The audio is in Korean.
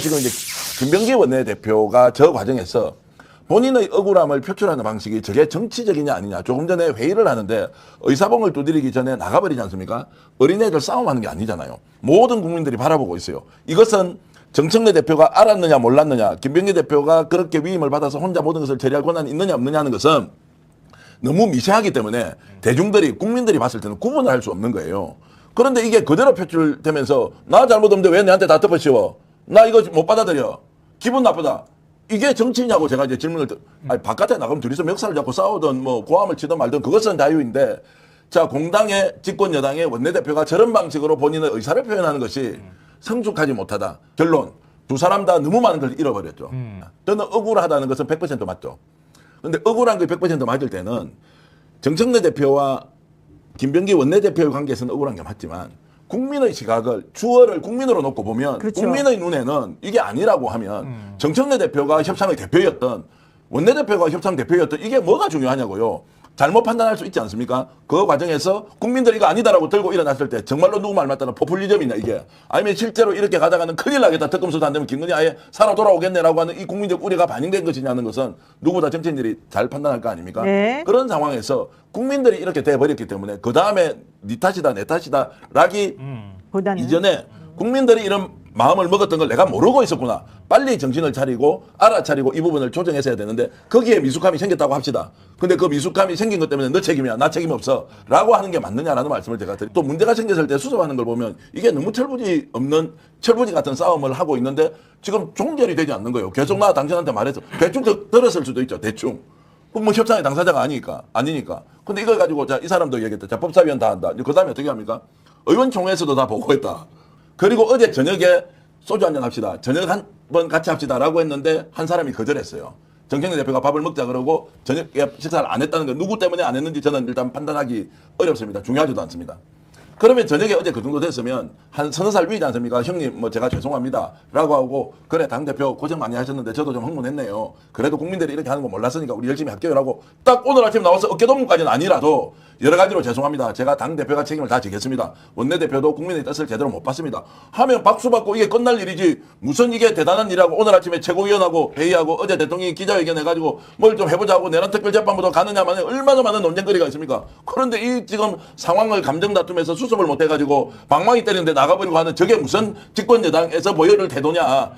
지금 이제 김병기 원내대표가 저 과정에서 본인의 억울함을 표출하는 방식이 저게 정치적이냐 아니냐 조금 전에 회의를 하는데 의사봉을 두드리기 전에 나가버리지 않습니까? 어린애들 싸움하는 게 아니잖아요. 모든 국민들이 바라보고 있어요. 이것은 정청래 대표가 알았느냐 몰랐느냐 김병기 대표가 그렇게 위임을 받아서 혼자 모든 것을 처리할 권한이 있느냐 없느냐 하는 것은 너무 미세하기 때문에 대중들이 국민들이 봤을 때는 구분을 할 수 없는 거예요. 그런데 이게 그대로 표출되면서 나 잘못 없는데 왜 내한테 다 덮어씌워? 나 이거 못 받아들여. 기분 나쁘다. 이게 정치냐고 제가 이제 질문을 드- 아니 바깥에 나가면 둘이서 멱살을 잡고 싸우든 뭐 고함을 치든 말든 그것은 자유인데 자 공당의 집권 여당의 원내대표가 저런 방식으로 본인의 의사를 표현하는 것이 성숙하지 못하다. 결론 두 사람 다 너무 많은 걸 잃어버렸죠. 저는 억울하다는 것은 100% 맞죠. 근데 억울한 게 100% 맞을 때는 정청래 대표와 김병기 원내대표의 관계에서는 억울한 게 맞지만 국민의 시각을 주어를 국민으로 놓고 보면 그렇죠. 국민의 눈에는 이게 아니라고 하면 정청래 대표가 협상의 대표였던 원내대표가 협상 대표였던 이게 뭐가 중요하냐고요. 잘못 판단할 수 있지 않습니까? 그 과정에서 국민들이 이거 아니다라고 들고 일어났을 때 정말로 누구 말 맞다는 포퓰리즘이냐 이게 아니면 실제로 이렇게 가다가는 큰일 나겠다 특검 수사 안 되면 김건희 아예 살아 돌아오겠네라고 하는 이 국민적 우려가 반영된 것이냐는 것은 누구보다 정치인들이 잘 판단할 거 아닙니까? 네. 그런 상황에서 국민들이 이렇게 돼버렸기 때문에 그 다음에 니 탓이다 내 탓이다 라기 보다는 이전에 국민들이 이런 마음을 먹었던 걸 내가 모르고 있었구나. 빨리 정신을 차리고 알아차리고 이 부분을 조정했어야 되는데 거기에 미숙함이 생겼다고 합시다. 근데 그 미숙함이 생긴 것 때문에 너 책임이야. 나 책임 없어. 라고 하는 게 맞느냐라는 말씀을 제가 드리. 또 문제가 생겼을 때 수습하는 걸 보면 이게 너무 철부지 없는 철부지 같은 싸움을 하고 있는데 지금 종결이 되지 않는 거예요. 계속 나 당신한테 말해서 대충 들- 들었을 수도 있죠. 대충. 뭐 협상의 당사자가 아니니까 아니니까. 근데 이걸 가지고 자 이 사람도 얘기했다. 자 법사위원 다 한다. 그 다음에 어떻게 합니까? 의원총회에서도 다 보고했다. 그리고 어제 저녁에 소주 한잔 합시다. 저녁 한 번 같이 합시다라고 했는데 한 사람이 거절했어요. 정경래 대표가 밥을 먹자 그러고 저녁에 식사를 안 했다는 거 누구 때문에 안 했는지 저는 일단 판단하기 어렵습니다. 중요하지도 않습니다. 그러면 저녁에 어제 그 정도 됐으면 한 서너 살 위지 않습니까? 형님 뭐 제가 죄송합니다 라고 하고 그래 당대표 고생 많이 하셨는데 저도 좀 흥분했네요. 그래도 국민들이 이렇게 하는 거 몰랐으니까 우리 열심히 할게요 라고 딱 오늘 아침 나와서 어깨동무까지는 아니라도 여러 가지로 죄송합니다. 제가 당대표가 책임을 다 지겠습니다. 원내대표도 국민의 뜻을 제대로 못 봤습니다. 하면 박수 받고 이게 끝날 일이지 무슨 이게 대단한 일이라고 오늘 아침에 최고위원하고 회의하고 어제 대통령이 기자회견 해가지고 뭘 좀 해보자고 내란 특별재판부도 가느냐만 얼마나 많은 논쟁거리가 있습니까? 그런데 이 지금 상황을 감정 다툼에서 수습을 못 해가지고 방망이 때리는데 나가버리고 하는 저게 무슨 집권 여당에서 모여를 태도냐.